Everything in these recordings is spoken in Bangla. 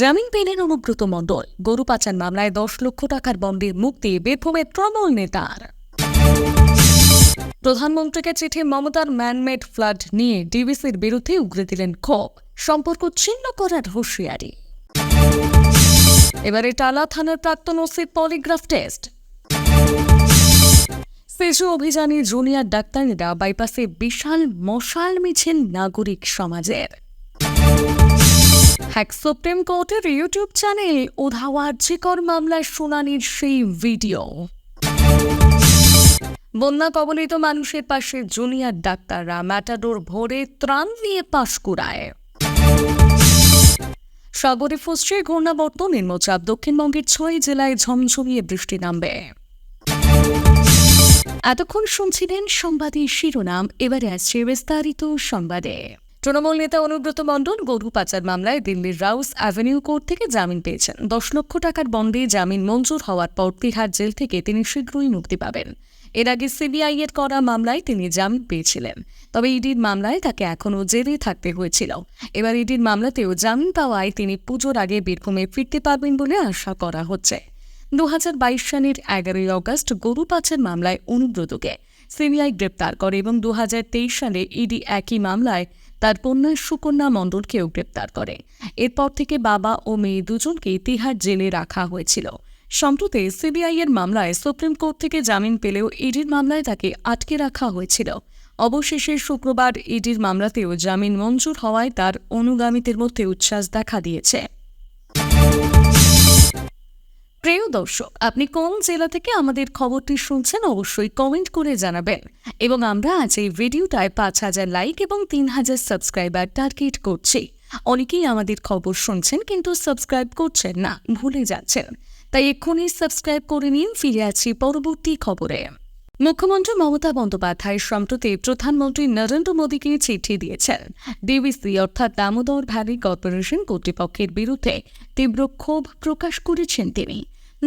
জামিন পেলেন অনুব্রত মণ্ডল। গরু পাচার মামলায় দশ লক্ষ টাকার বন্ডে মুক্তি, বীরভূমে তৃণমূল নেতার। প্রধানমন্ত্রীকে চিঠি মমতার ম্যানমেড ফ্লাড নিয়ে ডিবিসির বিরুদ্ধে উগরে দিলেন ক্ষোভ। সম্পর্ক ছিন্ন করার হুঁশিয়ারি। এবারে টালা থানার প্রাক্তন ওসির পলিগ্রাফ টেস্ট। শিশু অভিযানে জুনিয়র ডাক্তারেরা বাইপাসে বিশাল মশাল মিছিল নাগরিক সমাজের। হ্যাক সুপ্রিম কোর্টের ইউটিউব চ্যানেল আর্যিকর মামলার শুনানির সেই ভিডিও বন্যা কবলিত মানুষের পাশে জুনিয়র ডাক্তাররা ম্যাটাডোর ভরে ত্রাণ নিয়ে পাশকুড়ায় সাগরে ফুসছে ঘূর্ণাবর্ত, নিম্নচাপ দক্ষিণবঙ্গের ছয় জেলায় ঝমঝমিয়ে বৃষ্টি নামবে। এতক্ষণ শুনছিলেন সংবাদের শিরোনাম, এবারে আসছে বিস্তারিত সংবাদে। তৃণমূল নেতা অনুব্রত মণ্ডল গরু পাচার মামলায় দিল্লির রাউস অ্যাভিনিউ কোর্ট থেকে জামিন পেয়েছেন। দশ লক্ষ টাকার বন্ডে জামিন মঞ্জুর হওয়ার পর তিহার জেল থেকে তিনি শীঘ্রই মুক্তি পাবেন। এর আগে সিবিআই এর করা মামলায় তিনি জামিন পেয়েছিলেন। তবে ইডির মামলায় তাকে এখনও জেলে থাকতে হয়েছিল। এবার ইডির মামলাতেও জামিন পাওয়ায় তিনি পুজোর আগে বীরভূমে ফিরতে পারবেন বলে আশা করা হচ্ছে। দু হাজার বাইশ সালের এগারোই অগস্ট গরু পাচার মামলায় অনুব্রতকে সিবিআই গ্রেপ্তার করে এবং দু হাজার তেইশ সালে ইডি একই মামলায় তার কন্যা সুকন্যা মণ্ডলকেও গ্রেপ্তার করে। এরপর থেকে বাবা ও মেয়ে দুজনকেই তিহার জেলে রাখা হয়েছিল। সম্প্রতি সিবিআই এর মামলায় সুপ্রিম কোর্ট থেকে জামিন পেলেও ইডির মামলায় তাকে আটকে রাখা হয়েছিল। অবশেষে শুক্রবার ইডির মামলাতেও জামিন মঞ্জুর হওয়ায় তার অনুগামীদের মধ্যে উচ্ছ্বাস দেখা দিয়েছে। প্রিয় দর্শক, আপনি কোন জেলা থেকে আমাদের খবরটি শুনছেন অবশ্যই কমেন্ট করে জানাবেন। এবং আমরা আজ এই ভিডিওটায় পাঁচ হাজার লাইক এবং তিন হাজার সাবস্ক্রাইবার টার্গেট করছি। অনেকেই আমাদের খবর শুনছেন কিন্তু সাবস্ক্রাইব করছেন না, ভুলে যাচ্ছেন। তাই এক্ষুনি সাবস্ক্রাইব করে নিন, ফিরে আছি পরবর্তী খবরে। মুখ্যমন্ত্রী মমতা বন্দ্যোপাধ্যায় সম্প্রতি প্রধানমন্ত্রী নরেন্দ্র মোদীকে চিঠি দিয়েছেন। ডিবিসি অর্থাৎ দামোদর ভ্যালি কর্পোরেশন কর্তৃপক্ষের বিরুদ্ধে তীব্র ক্ষোভ প্রকাশ করেছেন তিনি।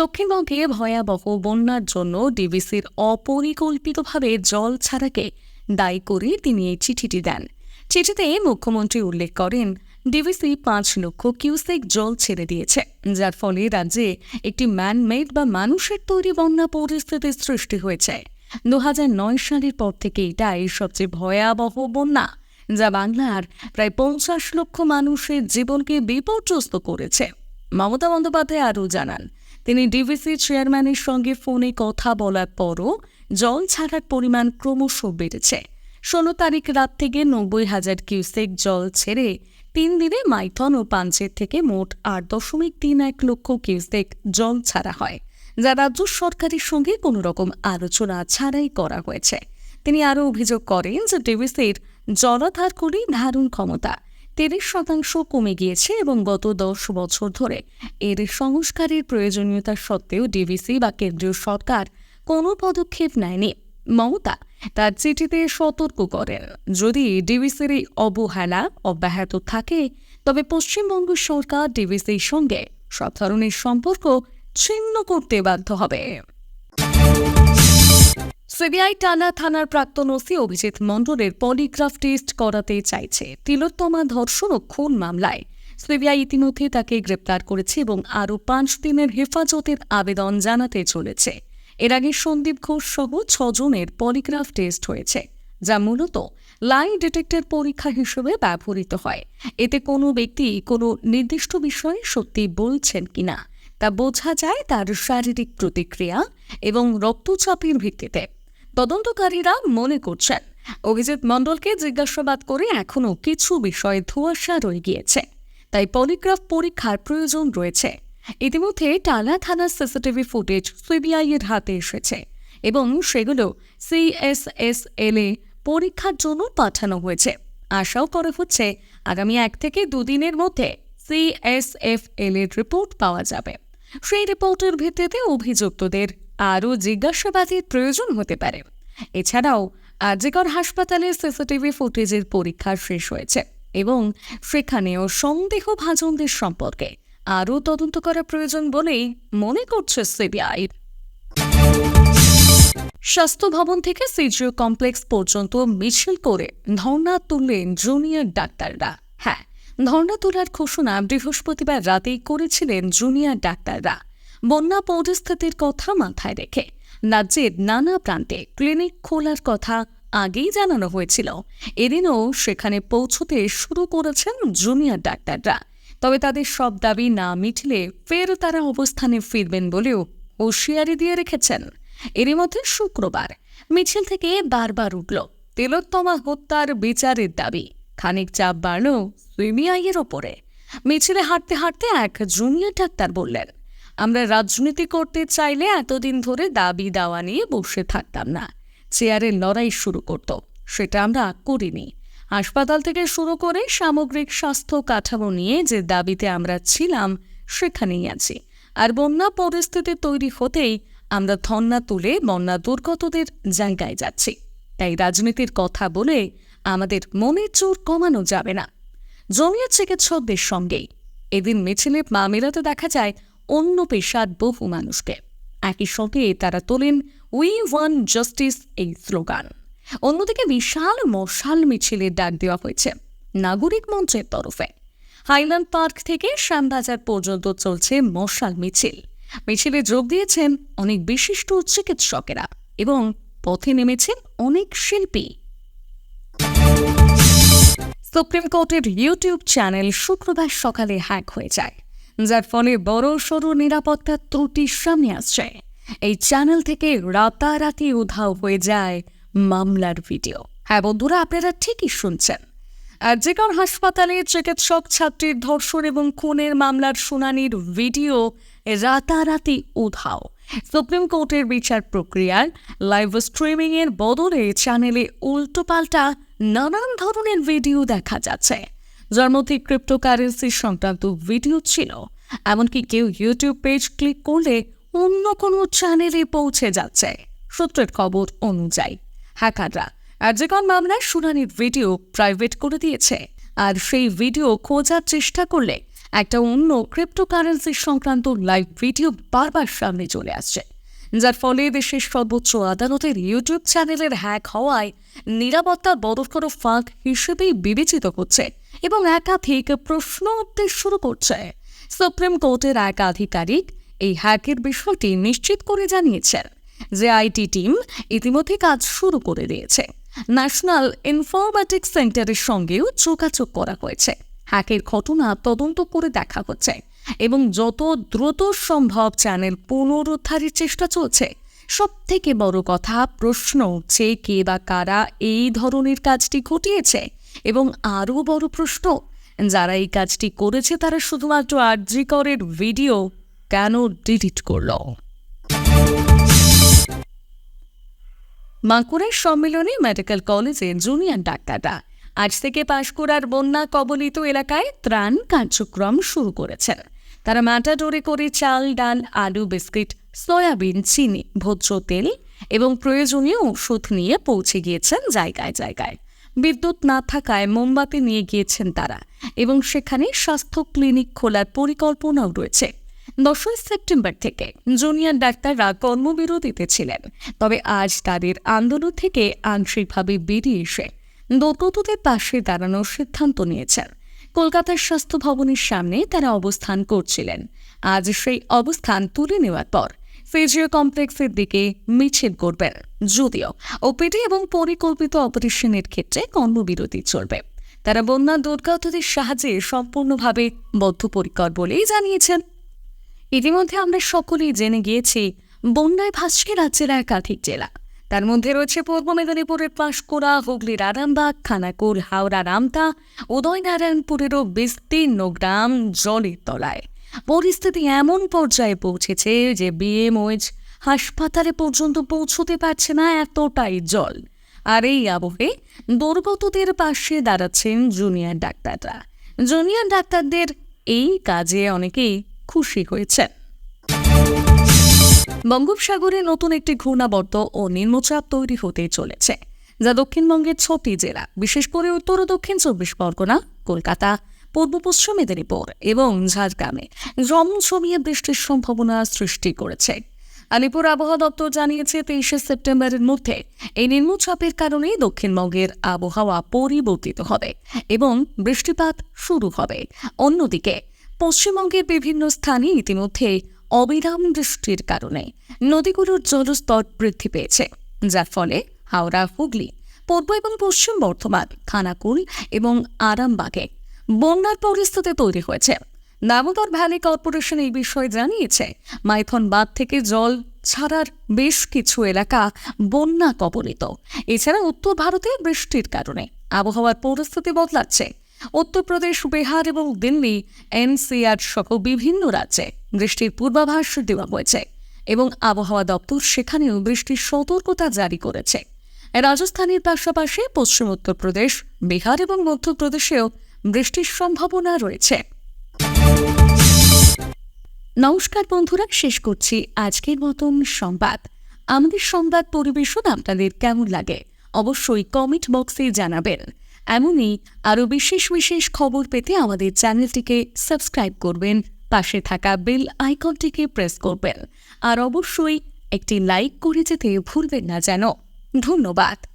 দক্ষিণবঙ্গে ভয়াবহ বন্যার জন্য ডিবিসির অপরিকল্পিতভাবে জল ছাড়াকে দায়ী করে তিনি এই চিঠিটি দেন। চিঠিতে মুখ্যমন্ত্রী উল্লেখ করেন ডিভিসি পাঁচ লক্ষ কিউসেক জল ছেড়ে দিয়েছে, যার ফলে রাজ্যে একটি ম্যানমেড বা মানুষের তৈরি বন্যা পরিস্থিতির সৃষ্টি হয়েছে। দু সালের পর থেকে এটাই সবচেয়ে ভয়াবহ বন্যা, যা বাংলার প্রায় পঞ্চাশ লক্ষ মানুষের জীবনকে বিপর্যস্ত করেছে। মমতা বন্দ্যোপাধ্যায় আরও জানান তিনি ডিভিসি চেয়ারম্যানের সঙ্গে ফোনে কথা বলার পরও জল ছাড়ার পরিমাণ ক্রমশ বেড়েছে। ষোলো তারিখ রাত থেকে নব্বই হাজার কিউসেক জল ছেড়ে তিন দিনে মাইথন ও পাঞ্চের থেকে মোট আট দশমিক তিন এক লক্ষ কিউসেক জল ছাড়া হয়, যা রাজ্য সরকারের সঙ্গে কোনো রকম আলোচনা ছাড়াই করা হয়েছে। তিনি আরও অভিযোগ করেন যে ডিভিসির জলাধারগুলি ধারণ ক্ষমতা তিরিশ শতাংশ কমে গিয়েছে এবং গত দশ বছর ধরে। এর সংস্কারের প্রয়োজনীয়তা সত্ত্বেও ডিভিসি বা কেন্দ্রীয় সরকার কোনো পদক্ষেপ নেয়নি। মমতা তার চিঠিতে সতর্ক করেন, যদি ডিভিসির এই অবহেলা অব্যাহত থাকে, তবে পশ্চিমবঙ্গ সরকার ডিভিসির সঙ্গে সব ধরনের সম্পর্ক ছিন্ন করতে বাধ্য হবে। সিবিআই টানা থানার প্রাক্তন ওসি অভিজিৎ মণ্ডলের পলিগ্রাফ টেস্ট করাতে চাইছে। তিলোত্তমা ধর্ষণ ও খুন মামলায় সিবিআই ইতিমধ্যে তাকে গ্রেপ্তার করেছে এবং আরও পাঁচ দিনের হেফাজতের আবেদন জানাতে চলেছে। এর আগে সন্দীপ ঘোষ সহ ছজনের পলিগ্রাফ টেস্ট হয়েছে, যা মূলত লাই ডিটেক্টর পরীক্ষা হিসেবে ব্যবহৃত হয়। এতে কোনো ব্যক্তি কোনো নির্দিষ্ট বিষয়ে সত্যি বলছেন কিনা, তা বোঝা যায় তার শারীরিক প্রতিক্রিয়া এবং রক্তচাপের ভিত্তিতে। তদন্তকারীরা মনে করছেন, অভিজিৎ মণ্ডলকে জিজ্ঞাসাবাদ করে এখনও কিছু বিষয়ে ধোঁয়াশা রয়ে গিয়েছে। তাই পলিগ্রাফ পরীক্ষার প্রয়োজন রয়েছে। ইতিমধ্যে টালা থানার সিসিটিভি ফুটেজ সিবিআই এর হাতে এসেছে এবং সেগুলো সিএসএসএল এ পরীক্ষার জন্য পাঠানো হয়েছে। আশাও করা হচ্ছে আগামী এক থেকে দুদিনের মধ্যে সিএসএফএল এর রিপোর্ট পাওয়া যাবে। সেই রিপোর্টের ভিত্তিতে অভিযুক্তদের আরও জিজ্ঞাসাবাদের প্রয়োজন হতে পারে। এছাড়াও আরজিকর হাসপাতালে সিসিটিভি ফুটেজের পরীক্ষা শেষ হয়েছে এবং সেখানেও সন্দেহ সন্দেহভাজনদের সম্পর্কে আরও তদন্ত করা প্রয়োজন বলেই মনে করছে সিবিআই। স্বাস্থ্য ভবন থেকে সিজিও কমপ্লেক্স পর্যন্ত মিছিল করে ধর্ণা তুললেন জুনিয়র ডাক্তাররা। হ্যাঁ ধর্ণা তোলার ঘোষণা বৃহস্পতিবার রাতেই করেছিলেন জুনিয়র ডাক্তাররা। বন্যা পরিস্থিতির কথা মাথায় রেখে রাজ্যের নানা প্রান্তে ক্লিনিক খোলার কথা আগেই জানানো হয়েছিল। এদিনও সেখানে পৌঁছতে শুরু করেছেন জুনিয়র ডাক্তাররা। তবে তাদের সব দাবি না মিটলে ফের তারা অবস্থানে ফিরবেন বলেও হুঁশিয়ারি দিয়ে রেখেছেন। এরই মধ্যে শুক্রবার মিছিল থেকে বারবার উঠল তেলোত্তমা হত্যার বিচারের দাবি। খানিক চাপ বাড়ল সিবিআইয়ের ওপরে। মিছিলে হাঁটতে হাঁটতে এক জুনিয়র ডাক্তার বললেন আমরা রাজনীতি করতে চাইলে এতদিন ধরে দাবি দাওয়া নিয়ে বসে থাকতাম না। চেয়ারের লড়াই শুরু করত, সেটা আমরা করিনি। হাসপাতাল থেকে শুরু করে সামগ্রিক স্বাস্থ্য কাঠামো নিয়ে যে দাবিতে আমরা ছিলাম, সেখানেই আছি। আর বন্যা পরিস্থিতি তৈরি হতেই আমরা ধন্না তুলে বন্যা দুর্গতদের জায়গায় যাচ্ছি। তাই রাজনীতির কথা বলে আমাদের মনে চোর কমানো যাবে না। জমিয়া চিকিৎসকদের সঙ্গেই। এদিন মিছিলে মা দেখা যায় অন্য পেশার বহু মানুষকে। একই সঙ্গে তারা তোলেন উই ওয়ান জাস্টিস এই স্লোগান। অন্যদিকে বিশাল মশাল মিছিলের ডাক দেওয়া হয়েছে নাগরিক মঞ্চের তরফে। হাইল্যান্ড পার্ক থেকে শ্যামবাজার পর্যন্ত চলছে মশাল মিছিল। মিছিলে যোগ দিয়েছেন অনেক বিশিষ্ট চিকিৎসকেরা এবং পথে নেমেছেন অনেক শিল্পী। সুপ্রিম কোর্টের ইউটিউব চ্যানেল শুক্রবার সকালে হ্যাক হয়ে যায়। যার ফলে বড় সড় নিরাপত্তার ত্রুটি সামনে আসছে। এই চ্যানেল থেকে রাতারাতি উধাও হয়ে যায় মামলার ভিডিও হ্যাঁ বন্ধুরা, আপনারা ঠিকই শুনছেন। আর আরজিকর হাসপাতালে চিকিৎসক, ছাত্রীর ধর্ষণ এবং খুনের মামলার শুনানির ভিডিও রাতারাতি উধাও। সুপ্রিম কোর্টের বিচার প্রক্রিয়ার লাইভ স্ট্রিমিংয়ের বদলে চ্যানেলে উল্টোপাল্টা নানান ধরনের ভিডিও দেখা যাচ্ছে। যার মধ্যে ক্রিপ্টোকারেন্সি সংক্রান্ত ভিডিও ছিল। এমনকি কেউ ইউটিউব পেজ ক্লিক করলে অন্য কোনো চ্যানেলে পৌঁছে যাচ্ছে। সূত্রের খবর অনুযায়ী, হ্যাকাররা আর্যকন মামলার শুনানির ভিডিও প্রাইভেট করে দিয়েছে। আর সেই ভিডিও খোঁজার চেষ্টা করলে একটা অন্য ক্রিপ্টোকারেন্সি সংক্রান্ত লাইভ ভিডিও বারবার সামনে চলে আসছে। যার ফলে দেশের সর্বোচ্চ আদালতের ইউটিউব চ্যানেলের হ্যাক হওয়ায় নিরাপত্তা বদল ফাঁক হিসেবেই বিবেচিত হচ্ছে। এবং একাধিক প্রশ্ন উঠতে শুরু করছে। সুপ্রিম কোর্টের এক আধিকারিক এই হ্যাকের বিষয়টি নিশ্চিত করে জানিয়েছেন যে আইটি টিম ইতিমধ্যে কাজ শুরু করে দিয়েছে। ন্যাশনাল ইনফরমেটিক্স সেন্টারের সঙ্গেও যোগাযোগ করা হয়েছে। হ্যাকের ঘটনা তদন্ত করে দেখা হচ্ছে এবং যত দ্রুত সম্ভব চ্যানেল পুনরুদ্ধারের চেষ্টা চলছে। সব থেকে বড় কথা প্রশ্ন উঠছে কে বা কারা এই ধরনের কাজটি ঘটিয়েছে এবং আরও বড় প্রশ্ন, যারা এই কাজটি করেছে তারা শুধুমাত্র আর্যিকরের ভিডিও কেন ডিলিট করল? বাঁকুড়ার সম্মেলনে মেডিকেল কলেজে জুনিয়র ডাক্তাররা আজ থেকে পাঁশকুড়ার বন্যা কবলিত এলাকায় ত্রাণ কার্যক্রম শুরু করেছেন। তারা ম্যাটাডোরে করে চাল, ডাল, আলু, বিস্কিট, সয়াবিন, চিনি, ভোজ্য তেল এবং প্রয়োজনীয় ওষুধ নিয়ে পৌঁছে গিয়েছেন জায়গায় জায়গায়। বিদ্যুৎ না থাকায় মোমবাতি নিয়ে গিয়েছেন তারা এবং সেখানে স্বাস্থ্য ক্লিনিক খোলার পরিকল্পনাও রয়েছে। দশই সেপ্টেম্বর থেকে জুনিয়র ডাক্তাররা কর্মবিরতিতে ছিলেন, তবে আজ তাদের আন্দোলন থেকে আংশিকভাবে বেরিয়ে এসে দোতদের পাশে দাঁড়ানোর সিদ্ধান্ত নিয়েছেন। কলকাতার স্বাস্থ্য ভবনের সামনে তারা অবস্থান করছিলেন। আজ সেই অবস্থান তুলে নেওয়ার পর ফিজিও কমপ্লেক্সের দিকে মিছিল করবেন। যদিও ওপিডি এবং পরিকল্পিত অপারেশনের ক্ষেত্রে কর্মবিরতি চলবে। তারা বন্যা দুর্গতদের সাহায্যে সম্পূর্ণভাবে বদ্ধপরিকর বলেই জানিয়েছেন। ইতিমধ্যে আমরা সকলেই জেনে গিয়েছি, বন্যায় ভাসছে রাজ্যের একাধিক জেলা। তার মধ্যে রয়েছে পূর্ব মেদিনীপুরের পাঁশকুড়া, হুগলির আরামবাগ, খানাকুল, হাওড়া, রামতা, উদয়নারায়ণপুরেরও বিস্তীর্ণ গ্রাম জলের তলায়। পরিস্থিতি এমন পর্যায়ে পৌঁছেছে যে বিএমওএইচ হাসপাতালে পর্যন্ত পৌঁছতে পারছে না এতটাই জল। আর এই আবহে দুর্গতদের পাশে দাঁড়াচ্ছেন জুনিয়র ডাক্তাররা। জুনিয়র ডাক্তারদের এই কাজে অনেকেই খুশি হয়েছেন। বঙ্গোপসাগরে নতুন একটি ঘূর্ণাবর্ত ও নিম্নচাপ তৈরি হতে চলেছে, যা দক্ষিণবঙ্গের ছটি জেলা, বিশেষ করে উত্তর ও দক্ষিণ চব্বিশ পরগনা, কলকাতা পূর্ব পশ্চিম মেদিনীপুর এবং ঝাড়গ্রামে জমজমিয়ে বৃষ্টির সম্ভাবনা সৃষ্টি করেছে। আলিপুর আবহাওয়া দপ্তর জানিয়েছে, তেইশে সেপ্টেম্বরের মধ্যে এই নিম্নচাপের কারণে দক্ষিণবঙ্গের আবহাওয়া পরিবর্তিত হবে এবং বৃষ্টিপাত শুরু হবে। অন্যদিকে, পশ্চিমবঙ্গের বিভিন্ন স্থানে ইতিমধ্যে অবিরাম বৃষ্টির কারণে নদীগুলোর জলস্তর বৃদ্ধি পেয়েছে, যার ফলে হাওড়া, হুগলি, পূর্ব এবং পশ্চিম বর্ধমান, খানাকুল এবং আরামবাগে বন্যার পরিস্থিতি তৈরি হয়েছে। দামোদর ভ্যালি কর্পোরেশন এই বিষয়ে জানিয়েছে, মাইথন বাঁধ থেকে জল ছাড়ার বেশ কিছু এলাকা বন্যা কবলিত। এছাড়া উত্তর ভারতে বৃষ্টির কারণে আবহাওয়ার পরিস্থিতি বদলাচ্ছে। উত্তরপ্রদেশ, বিহার এবং দিল্লি, এনসিআর সহ বিভিন্ন রাজ্যে বৃষ্টির পূর্বাভাস দেওয়া হয়েছে এবং আবহাওয়া দপ্তর সেখানেও বৃষ্টির সতর্কতা জারি করেছে। রাজস্থানের পাশাপাশি পশ্চিম উত্তরপ্রদেশ, বিহার এবং মধ্যপ্রদেশেও বৃষ্টির সম্ভাবনা রয়েছে। নমস্কার বন্ধুরা, শেষ করছি আজকের মতন সংবাদ। আমাদের সংবাদ পরিবেশন আপনাদের কেমন লাগে অবশ্যই কমেন্ট বক্সে জানাবেন। এমনই আরও বিশেষ বিশেষ খবর পেতে আমাদের চ্যানেলটিকে সাবস্ক্রাইব করবেন, পাশে থাকা বেল আইকনটিকে প্রেস করবেন। আর অবশ্যই একটি লাইক করে যেতে ভুলবেন না যেন। ধন্যবাদ।